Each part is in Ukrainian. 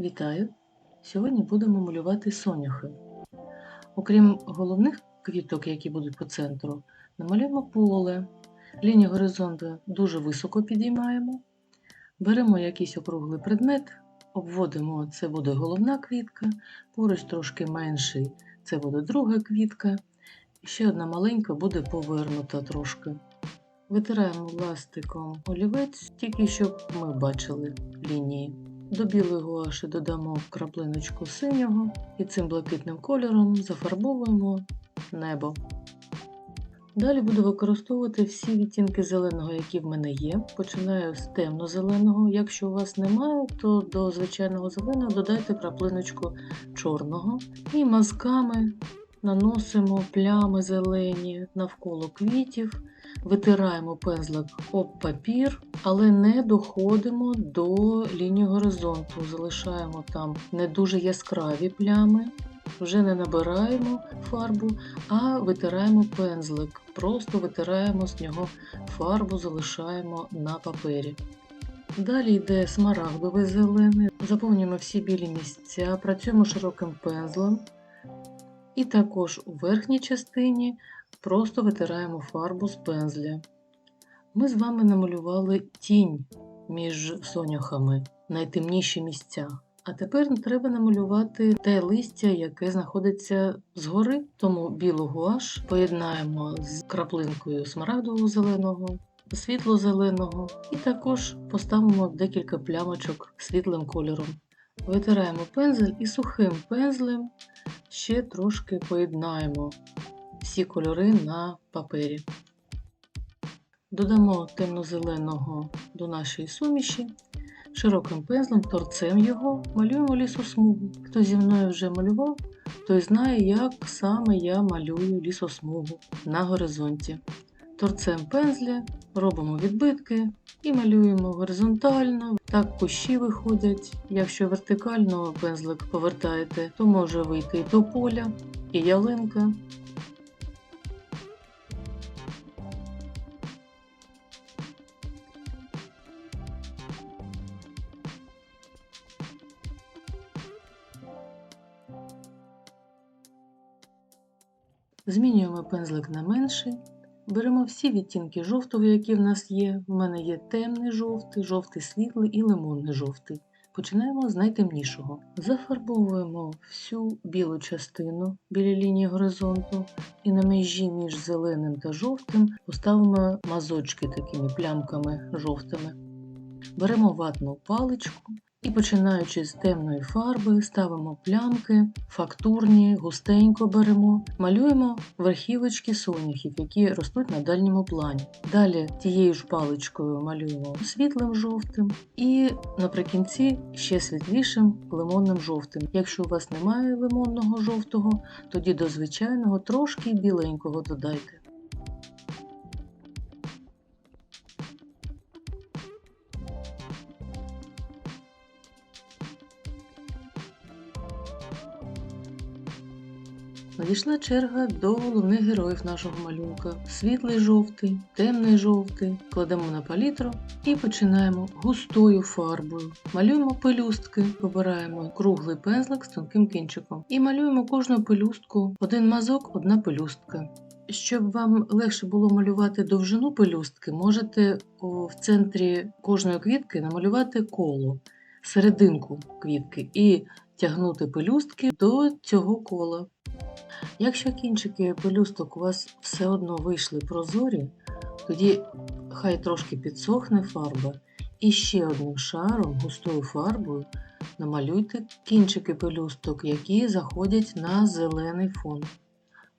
Вітаю! Сьогодні будемо малювати соняхи. Окрім головних квіток, які будуть по центру, намалюємо поле. Лінію горизонту дуже високо підіймаємо. Беремо якийсь округлий предмет, обводимо, це буде головна квітка, поруч трошки менший, це буде друга квітка. Ще одна маленька буде повернута трошки. Витираємо ластиком олівець, тільки щоб ми бачили лінії. До білої гуаші додамо краплиночку синього і цим блакитним кольором зафарбовуємо небо. Далі буду використовувати всі відтінки зеленого, які в мене є. Починаю з темно-зеленого. Якщо у вас немає, то до звичайного зеленого додайте краплиночку чорного і мазками наносимо плями зелені навколо квітів, витираємо пензлик об папір, але не доходимо до лінії горизонту. Залишаємо там не дуже яскраві плями, вже не набираємо фарбу, а витираємо пензлик. Просто витираємо з нього фарбу, залишаємо на папері. Далі йде смарагдовий зелений, заповнюємо всі білі місця, працюємо широким пензлем. І також у верхній частині просто витираємо фарбу з пензля. Ми з вами намалювали тінь між соняхами, найтемніші місця. А тепер треба намалювати те листя, яке знаходиться згори, тому білу гуаш поєднаємо з краплинкою смарагдового зеленого, світло-зеленого, і також поставимо декілька плямочок світлим кольором. Витираємо пензель і сухим пензлем ще трошки поєднаємо всі кольори на папері. Додамо темно-зеленого до нашої суміші, широким пензлем, торцем його малюємо лісосмугу. Хто зі мною вже малював, той знає, як саме я малюю лісосмугу на горизонті. Торцем пензля робимо відбитки і малюємо горизонтально. Так кущі виходять. Якщо вертикально пензлик повертаєте, то може вийти і тополя, і ялинка. Змінюємо пензлик на менший. Беремо всі відтінки жовтого, які в нас є. У мене є темний жовтий, жовтий світлий і лимонний жовтий. Починаємо з найтемнішого. Зафарбовуємо всю білу частину біля лінії горизонту і на межі між зеленим та жовтим поставимо мазочки такими плямками жовтими. Беремо ватну паличку і починаючи з темної фарби, ставимо плямки, фактурні, густенько беремо, малюємо верхівочки соняхів, які ростуть на дальньому плані. Далі тією ж паличкою малюємо світлим жовтим і наприкінці ще світлішим лимонним жовтим. Якщо у вас немає лимонного жовтого, тоді до звичайного трошки біленького додайте. Надійшла черга до головних героїв нашого малюнка: світлий жовтий, темний жовтий. Кладемо на палітру і починаємо густою фарбою. Малюємо пелюстки, вибираємо круглий пензлик з тонким кінчиком і малюємо кожну пелюстку, один мазок, одна пелюстка. Щоб вам легше було малювати довжину пелюстки, можете в центрі кожної квітки намалювати коло, серединку квітки і тягнути пелюстки до цього кола. Якщо кінчики пелюсток у вас все одно вийшли прозорі, тоді хай трошки підсохне фарба і ще одним шаром густою фарбою намалюйте кінчики пелюсток, які заходять на зелений фон.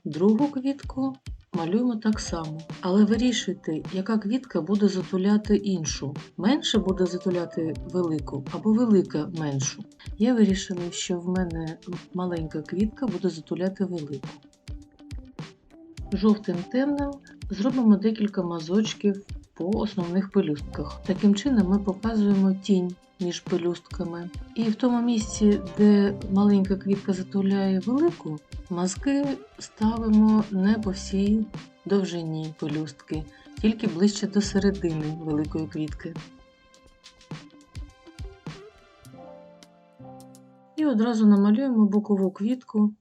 Другу квітку малюємо так само, але вирішуйте, яка квітка буде затуляти іншу. Менше буде затуляти велику або велика меншу. Я вирішила, що в мене маленька квітка буде затуляти велику. Жовтим темним зробимо декілька мазочків по основних пелюстках. Таким чином ми показуємо тінь між пелюстками. І в тому місці, де маленька квітка затуляє велику, мазки ставимо не по всій довжині пелюстки, тільки ближче до середини великої квітки. І одразу намалюємо бокову квітку.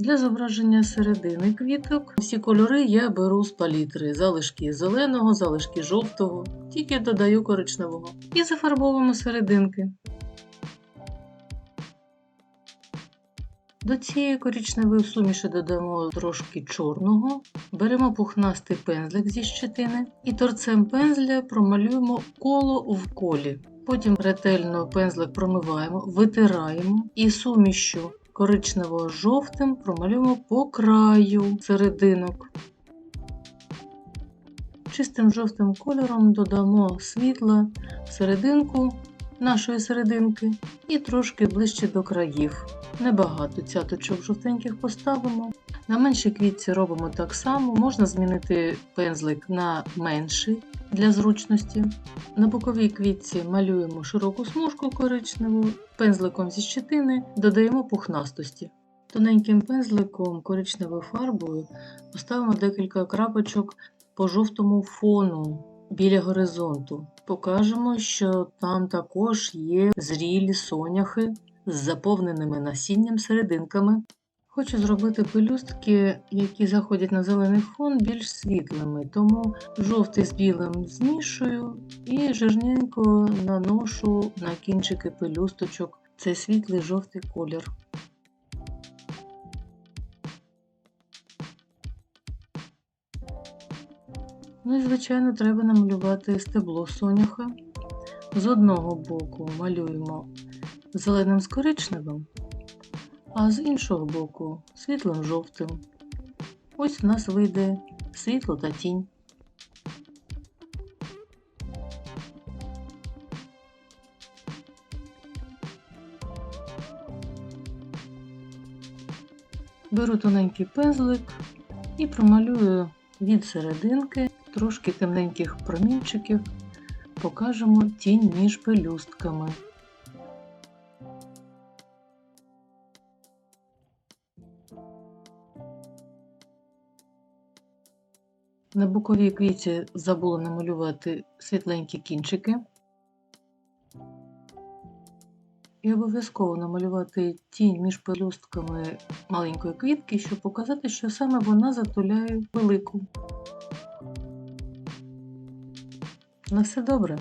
Для зображення середини квіток всі кольори я беру з палітри. Залишки зеленого, залишки жовтого, тільки додаю коричневого. І зафарбовуємо серединки. До цієї коричневої суміші додамо трошки чорного, беремо пухнастий пензлик зі щетини і торцем пензля промалюємо коло в колі. Потім ретельно пензлик промиваємо, витираємо і сумішю коричнево-жовтим промалюємо по краю серединок. Чистим жовтим кольором додамо світла в серединку нашої серединки і трошки ближче до країв. Небагато цяточок жовтеньких поставимо. На меншій квітці робимо так само, можна змінити пензлик на менший для зручності. На боковій квітці малюємо широку смужку коричневу, пензликом зі щетини додаємо пухнастості. Тоненьким пензликом коричневою фарбою поставимо декілька крапочок по жовтому фону біля горизонту. Покажемо, що там також є зрілі соняхи з заповненими насінням серединками. Хочу зробити пелюстки, які заходять на зелений фон, більш світлими, тому жовтий з білим змішую і жирненько наношу на кінчики пелюсточок цей світлий жовтий колір. Ну і, звичайно, треба намалювати стебло соняха. З одного боку малюємо зеленим з коричневим, а з іншого боку світлим жовтим. Ось у нас вийде світло та тінь. Беру тоненький пензлик і промалюю від серединки трошки темненьких промінчиків, покажемо тінь між пелюстками. На боковій квіті забула намалювати світленькі кінчики. І обов'язково намалювати тінь між пелюстками маленької квітки, щоб показати, що саме вона затуляє велику. На все добре.